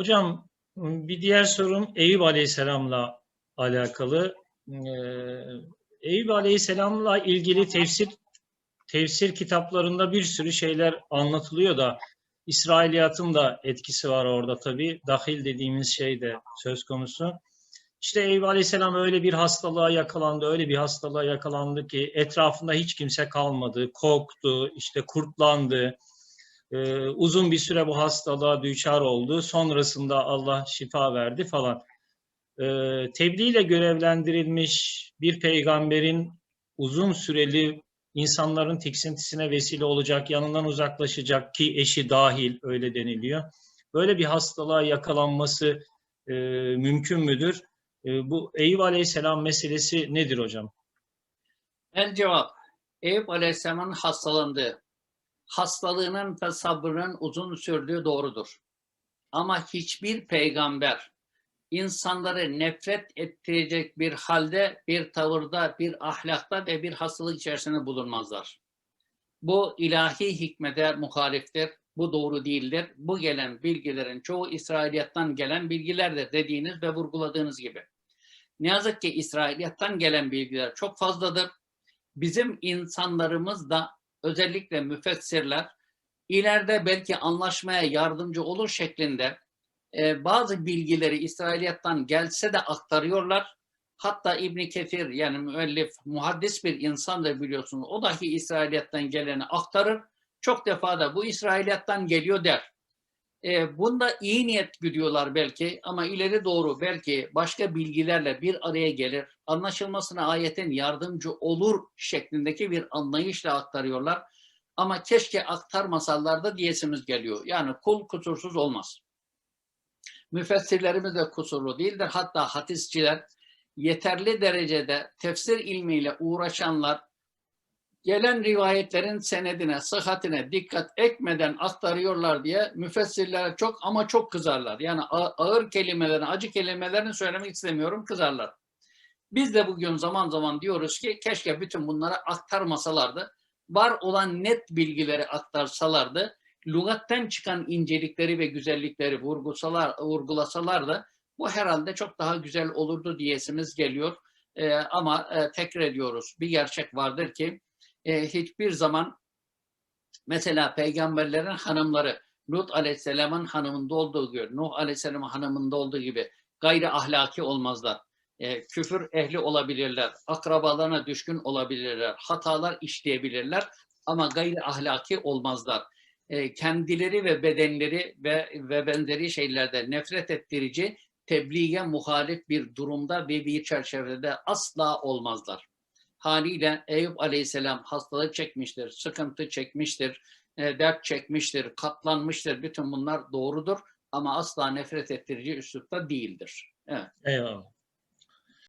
Hocam bir diğer sorum Eyüp Aleyhisselam'la alakalı. Ee, Eyüp Aleyhisselam'la ilgili tefsir tefsir kitaplarında bir sürü şeyler anlatılıyor da İsrailiyatın da etkisi var orada tabii. Dahil dediğimiz şey de söz konusu. İşte Eyüp Aleyhisselam öyle bir hastalığa yakalandı, öyle bir hastalığa yakalandı ki etrafında hiç kimse kalmadı, korktu, işte kurtlandı. Ee, uzun bir süre bu hastalığa düçar oldu. Sonrasında Allah şifa verdi falan. Ee, tebliğ ile görevlendirilmiş bir peygamberin uzun süreli insanların tiksintisine vesile olacak, yanından uzaklaşacak ki eşi dahil öyle deniliyor. Böyle bir hastalığa yakalanması e, mümkün müdür? E, bu Eyüp Aleyhisselam meselesi nedir hocam? El cevap. Eyüp Aleyhisselam'ın hastalandığı, hastalığının ve sabrının uzun sürdüğü doğrudur. Ama hiçbir peygamber insanları nefret ettirecek bir halde, bir tavırda, bir ahlakta ve bir hastalık içerisinde bulunmazlar. Bu ilahi hikmete muhaliftir. Bu doğru değildir. Bu gelen bilgilerin çoğu İsrailiyattan gelen bilgilerdir dediğiniz ve vurguladığınız gibi. Ne yazık ki İsrailiyattan gelen bilgiler çok fazladır. Bizim insanlarımız da özellikle müfessirler ileride belki anlaşmaya yardımcı olur şeklinde e, bazı bilgileri İsrailiyattan gelse de aktarıyorlar. Hatta İbni Kefir yani müellif, muhaddis bir insandır biliyorsunuz. O dahi İsrailiyattan geleni aktarır. Çok defa da bu İsrailiyattan geliyor der. E, bunda iyi niyet güdüyorlar belki ama ileri doğru belki başka bilgilerle bir araya gelir. Anlaşılmasına ayetin yardımcı olur şeklindeki bir anlayışla aktarıyorlar. Ama keşke aktarmasalar da diyesimiz geliyor. Yani kul kusursuz olmaz. Müfessirlerimiz de kusurlu değildir. Hatta hadisçiler yeterli derecede tefsir ilmiyle uğraşanlar gelen rivayetlerin senedine, sıhhatine dikkat etmeden aktarıyorlar diye müfessirlere çok ama çok kızarlar. Yani ağır kelimelerin, acı kelimelerini söylemek istemiyorum, kızarlar. Biz de bugün zaman zaman diyoruz ki keşke bütün bunları aktarmasalardı. Var olan net bilgileri aktarsalardı lügatten çıkan incelikleri ve güzellikleri vurgulasalar, vurgulasalar da bu herhalde çok daha güzel olurdu diyesimiz geliyor. Ee, ama e, tekrar ediyoruz bir gerçek vardır ki e, hiçbir zaman mesela peygamberlerin hanımları Lut aleyhisselamın hanımında olduğu gibi, Nuh aleyhisselamın hanımında olduğu gibi gayri ahlaki olmazlar. E, küfür ehli olabilirler, akrabalarına düşkün olabilirler, hatalar işleyebilirler ama gayri ahlaki olmazlar e, kendileri ve bedenleri ve, ve benzeri şeylerde nefret ettirici, tebliğe muhalif bir durumda ve bir çerçevede asla olmazlar. Haliyle Eyüp Aleyhisselam hastalık çekmiştir, sıkıntı çekmiştir, e, dert çekmiştir, katlanmıştır. Bütün bunlar doğrudur ama asla nefret ettirici üslupta değildir. Evet. Eyvallah.